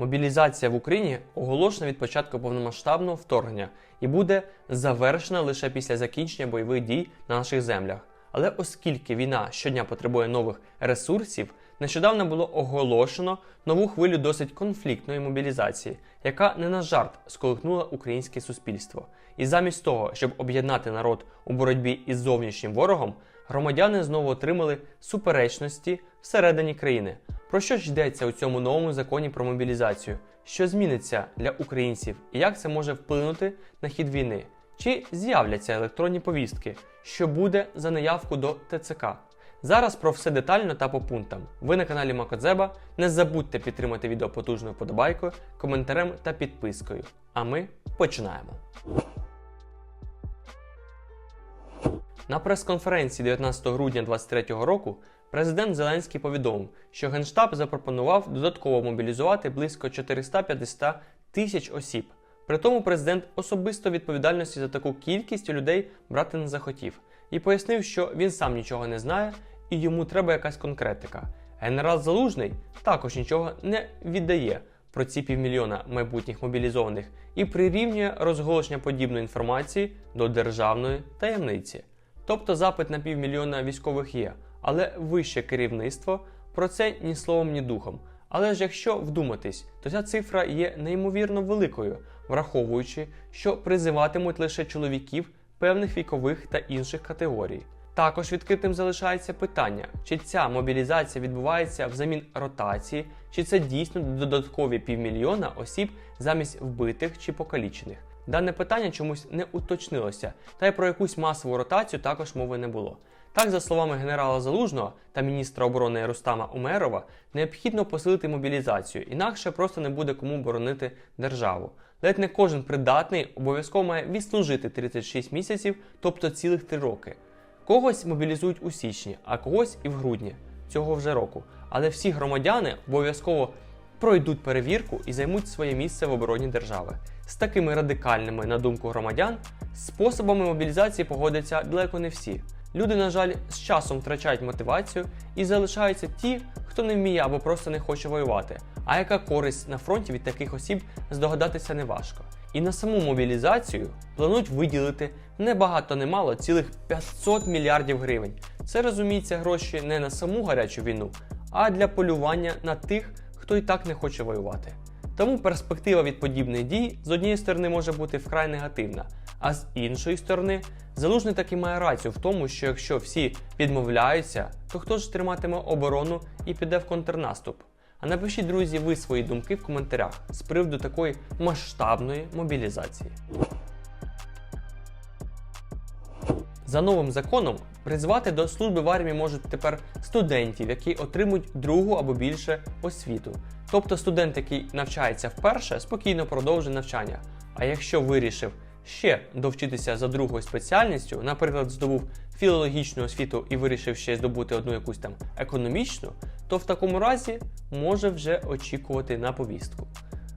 Мобілізація в Україні оголошена від початку повномасштабного вторгнення і буде завершена лише після закінчення бойових дій на наших землях. Але оскільки війна щодня потребує нових ресурсів, нещодавно було оголошено нову хвилю досить конфліктної мобілізації, яка не на жарт сколихнула українське суспільство. І замість того, щоб об'єднати народ у боротьбі із зовнішнім ворогом, громадяни знову отримали суперечності всередині країни. Про що ж йдеться у цьому новому законі про мобілізацію? Що зміниться для українців і як це може вплинути на хід війни? Чи з'являться електронні повістки? Що буде за неявку до ТЦК? Зараз про все детально та по пунктам. Ви на каналі Макодзеба. Не забудьте підтримати відео потужною подобайкою, коментарем та підпискою. А ми починаємо. На прес-конференції 19 грудня 2023 року президент Зеленський повідомив, що Генштаб запропонував додатково мобілізувати близько 450 тисяч осіб. При тому президент особисто відповідальності за таку кількість людей брати не захотів і пояснив, що він сам нічого не знає і йому треба якась конкретика. Генерал Залужний також нічого не віддає про ці півмільйона майбутніх мобілізованих і прирівнює розголошення подібної інформації до державної таємниці. Тобто запит на півмільйона військових є, але вище керівництво про це ні словом, ні духом. Але ж якщо вдуматись, то ця цифра є неймовірно великою, враховуючи, що призиватимуть лише чоловіків певних вікових та інших категорій. Також відкритим залишається питання, чи ця мобілізація відбувається взамін ротації, чи це дійсно додаткові півмільйона осіб замість вбитих чи покалічених. Дане питання чомусь не уточнилося, та й про якусь масову ротацію також мови не було. Так, за словами генерала Залужного та міністра оборони Рустама Умерова, необхідно посилити мобілізацію, інакше просто не буде кому боронити державу. Ледь не кожен придатний обов'язково має відслужити 36 місяців, тобто цілих 3 роки. Когось мобілізують у січні, а когось і в грудні цього вже року. Але всі громадяни обов'язково пройдуть перевірку і займуть своє місце в обороні держави. З такими радикальними, на думку громадян, способами мобілізації погодяться далеко не всі. Люди, на жаль, з часом втрачають мотивацію і залишаються ті, хто не вміє або просто не хоче воювати. А яка користь на фронті від таких осіб здогадатися не важко. І на саму мобілізацію планують виділити не багато не цілих 500 мільярдів гривень. Це розуміється гроші не на саму гарячу війну, а для полювання на тих, хто і так не хоче воювати. Тому перспектива від подібних дій з однієї сторони може бути вкрай негативна, а з іншої сторони, залужний таки має рацію в тому, що якщо всі відмовляються, то хто ж триматиме оборону і піде в контрнаступ? А напишіть, друзі, ви свої думки в коментарях з приводу такої масштабної мобілізації. За новим законом призвати до служби в армії можуть тепер студентів, які отримують другу або більше освіту. Тобто студент, який навчається вперше, спокійно продовжує навчання. А якщо вирішив ще довчитися за другою спеціальністю, наприклад, здобув філологічну освіту і вирішив ще здобути одну якусь там економічну, то в такому разі може вже очікувати на повістку.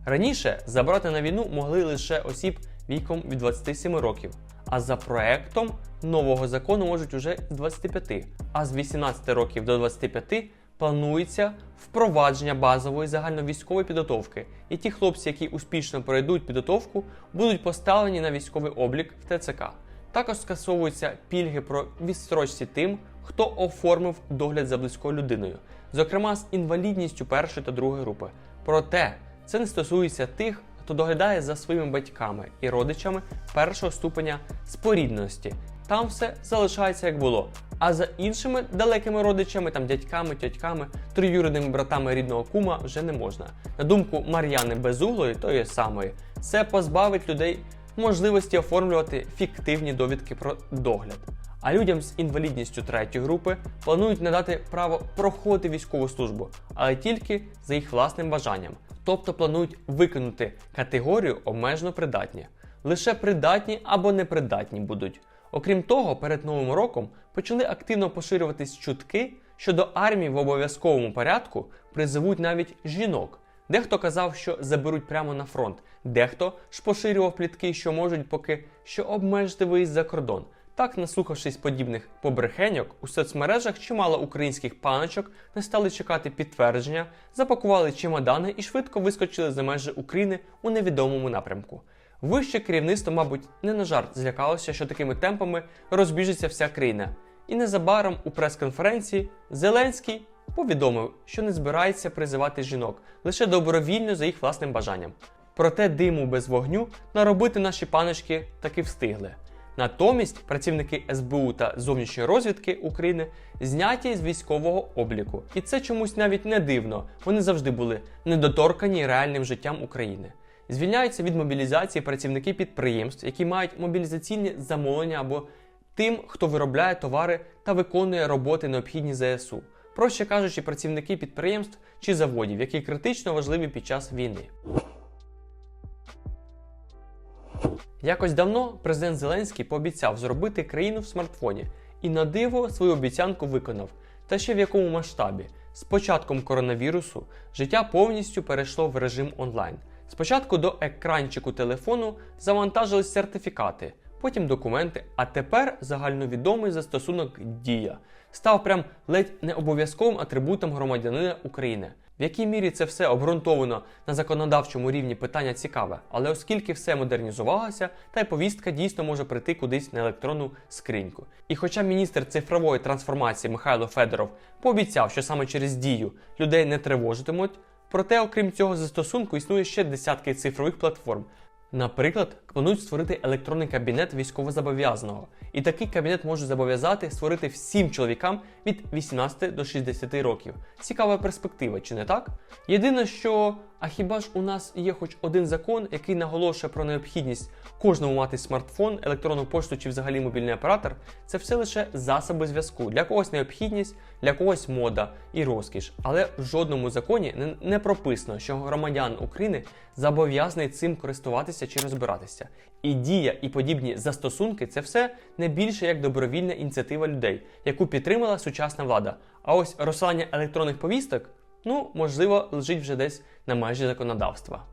Раніше забрати на війну могли лише осіб віком від 27 років, а за проектом нового закону можуть уже з 25, а з 18 років до 25 планується впровадження базової загальновійськової підготовки, і ті хлопці, які успішно пройдуть підготовку, будуть поставлені на військовий облік в ТЦК. Також скасовуються пільги про відстрочці тим, хто оформив догляд за близькою людиною, зокрема з інвалідністю першої та другої групи. Проте це не стосується тих, хто доглядає за своїми батьками і родичами першого ступеня спорідності. Там все залишається як було. А за іншими далекими родичами, там дядьками, тьотьками, троюрідними братами рідного кума вже не можна. На думку Мар'яни Безуглої, тої самої, це позбавить людей можливості оформлювати фіктивні довідки про догляд. А людям з інвалідністю третьої групи планують надати право проходити військову службу, але тільки за їх власним бажанням. Тобто планують викинути категорію обмежено придатні. Лише придатні або непридатні будуть. Окрім того, перед новим роком почали активно поширюватись чутки, що до армії в обов'язковому порядку призовуть навіть жінок. Дехто казав, що заберуть прямо на фронт, дехто ж поширював плітки, що можуть поки що обмежити виїзд за кордон. Так, наслухавшись подібних побрехеньок, у соцмережах чимало українських паночок не стали чекати підтвердження, запакували чемодани і швидко вискочили за межі України у невідомому напрямку. Вище керівництво, мабуть, не на жарт злякалося, що такими темпами розбіжиться вся країна. І незабаром у прес-конференції Зеленський повідомив, що не збирається призивати жінок лише добровільно за їх власним бажанням. Проте диму без вогню наробити наші паночки таки встигли. Натомість працівники СБУ та зовнішньої розвідки України зняті з військового обліку. І це чомусь навіть не дивно. Вони завжди були недоторкані реальним життям України. Звільняються від мобілізації працівники підприємств, які мають мобілізаційні замовлення або тим, хто виробляє товари та виконує роботи необхідні ЗСУ. Проще кажучи, працівники підприємств чи заводів, які критично важливі під час війни. Якось давно президент Зеленський пообіцяв зробити країну в смартфоні і на диво свою обіцянку виконав. Та ще в якому масштабі. З початком коронавірусу життя повністю перейшло в режим онлайн. Спочатку до екранчику телефону завантажились сертифікати, потім документи, а тепер загальновідомий застосунок Дія став прям ледь не обов'язковим атрибутом громадянина України. В якій мірі це все обґрунтовано на законодавчому рівні питання цікаве, але оскільки все модернізувалося, та й повістка дійсно може прийти кудись на електронну скриньку. І хоча міністр цифрової трансформації Михайло Федоров пообіцяв, що саме через дію людей не тривожитимуть, проте, окрім цього застосунку, існує ще десятки цифрових платформ. Наприклад, планують створити електронний кабінет військовозобов'язаного, і такий кабінет можуть зобов'язати створити всім чоловікам від 18 до 60 років. Цікава перспектива, чи не так? Єдине, що а хіба ж у нас є хоч один закон, який наголошує про необхідність кожному мати смартфон, електронну пошту чи взагалі мобільний оператор, це все лише засоби зв'язку. Для когось необхідність, для когось мода і розкіш. Але в жодному законі не, прописано, що громадян України зобов'язаний цим користуватися чи розбиратися. І дія і подібні застосунки це все не більше як добровільна ініціатива людей, яку підтримала сучасна влада. А ось розсилання електронних повісток, ну можливо, лежить вже десь на межі законодавства.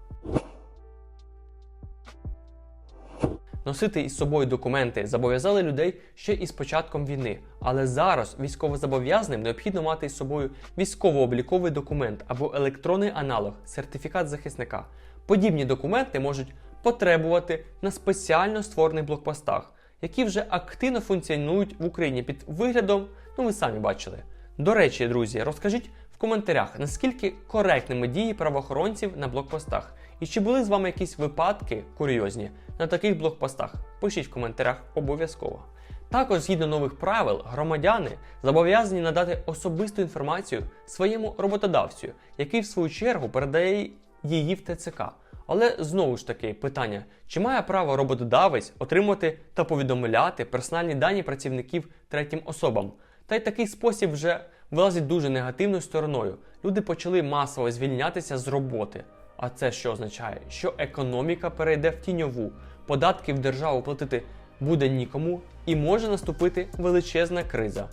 Носити із собою документи зобов'язали людей ще із початком війни, але зараз військовозобов'язаним необхідно мати із собою військово-обліковий документ або електронний аналог сертифікат захисника. Подібні документи можуть потребувати на спеціально створених блокпостах, які вже активно функціонують в Україні під виглядом, ну ви самі бачили. До речі, друзі, розкажіть коментарях, наскільки коректними дії правоохоронців на блокпостах, і чи були з вами якісь випадки курйозні на таких блокпостах? Пишіть в коментарях обов'язково. Також, згідно нових правил, громадяни зобов'язані надати особисту інформацію своєму роботодавцю, який в свою чергу передає її в ТЦК. Але знову ж таки питання: чи має право роботодавець отримувати та повідомляти персональні дані працівників третім особам? Та й такий спосіб вже вилазить дуже негативною стороною. Люди почали масово звільнятися з роботи. А це що означає? Що економіка перейде в тіньову, податки в державу платити буде нікому, і може наступити величезна криза.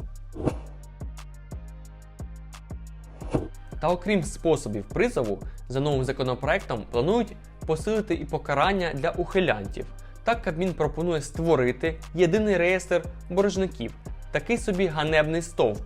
Та окрім способів призову, за новим законопроектом планують посилити і покарання для ухилянтів. Так Кабмін пропонує створити єдиний реєстр боржників, такий собі ганебний стовп,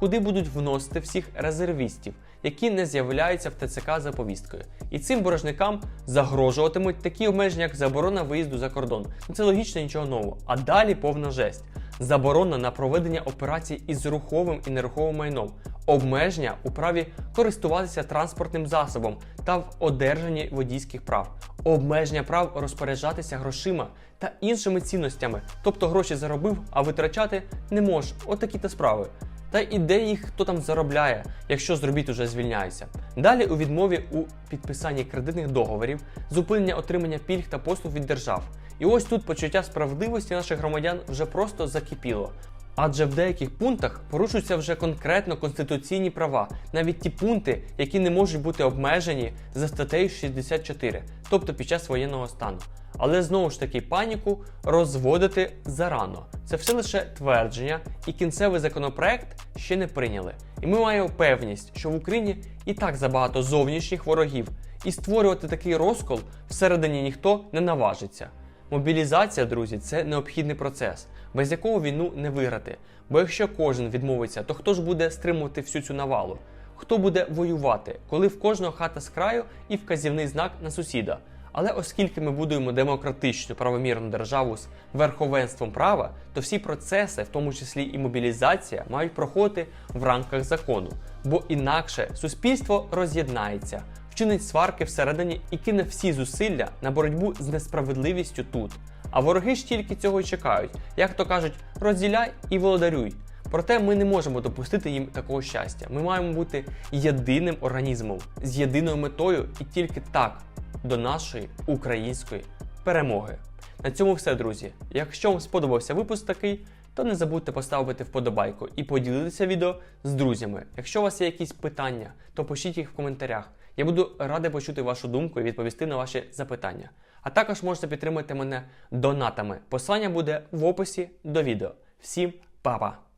куди будуть вносити всіх резервістів, які не з'являються в ТЦК за повісткою. І цим боржникам загрожуватимуть такі обмеження, як заборона виїзду за кордон. Ну це логічно нічого нового. А далі повна жесть. Заборона на проведення операцій із руховим і неруховим майном, обмеження у праві користуватися транспортним засобом та в одержанні водійських прав, обмеження прав розпоряджатися грошима та іншими цінностями, тобто гроші заробив, а витрачати не можеш. Отакі то справи. Та і де їх хто там заробляє, якщо з робіт уже звільняється. Далі у відмові у підписанні кредитних договорів, зупинення отримання пільг та послуг від держав. І ось тут почуття справедливості наших громадян вже просто закипіло. Адже в деяких пунктах порушуються вже конкретно конституційні права, навіть ті пункти, які не можуть бути обмежені за статтею 64, тобто під час воєнного стану. Але знову ж таки паніку розводити зарано. Це все лише твердження, і кінцевий законопроект ще не прийняли. І ми маємо певність, що в Україні і так забагато зовнішніх ворогів, і створювати такий розкол всередині ніхто не наважиться. Мобілізація, друзі, це необхідний процес, без якого війну не виграти. Бо якщо кожен відмовиться, то хто ж буде стримувати всю цю навалу? Хто буде воювати, коли в кожного хата з краю і вказівний знак на сусіда? Але оскільки ми будуємо демократичну правомірну державу з верховенством права, то всі процеси, в тому числі і мобілізація, мають проходити в рамках закону, бо інакше суспільство роз'єднається, вчинить сварки всередині і кине всі зусилля на боротьбу з несправедливістю тут. А вороги ж тільки цього й чекають, як то кажуть, розділяй і володарюй. Проте ми не можемо допустити їм такого щастя. Ми маємо бути єдиним організмом з єдиною метою і тільки так до нашої української перемоги. На цьому все, друзі. Якщо вам сподобався випуск такий, то не забудьте поставити вподобайку і поділитися відео з друзями. Якщо у вас є якісь питання, то пишіть їх в коментарях. Я буду радий почути вашу думку і відповісти на ваші запитання. А також можете підтримати мене донатами. Посилання буде в описі до відео. Всім па-па!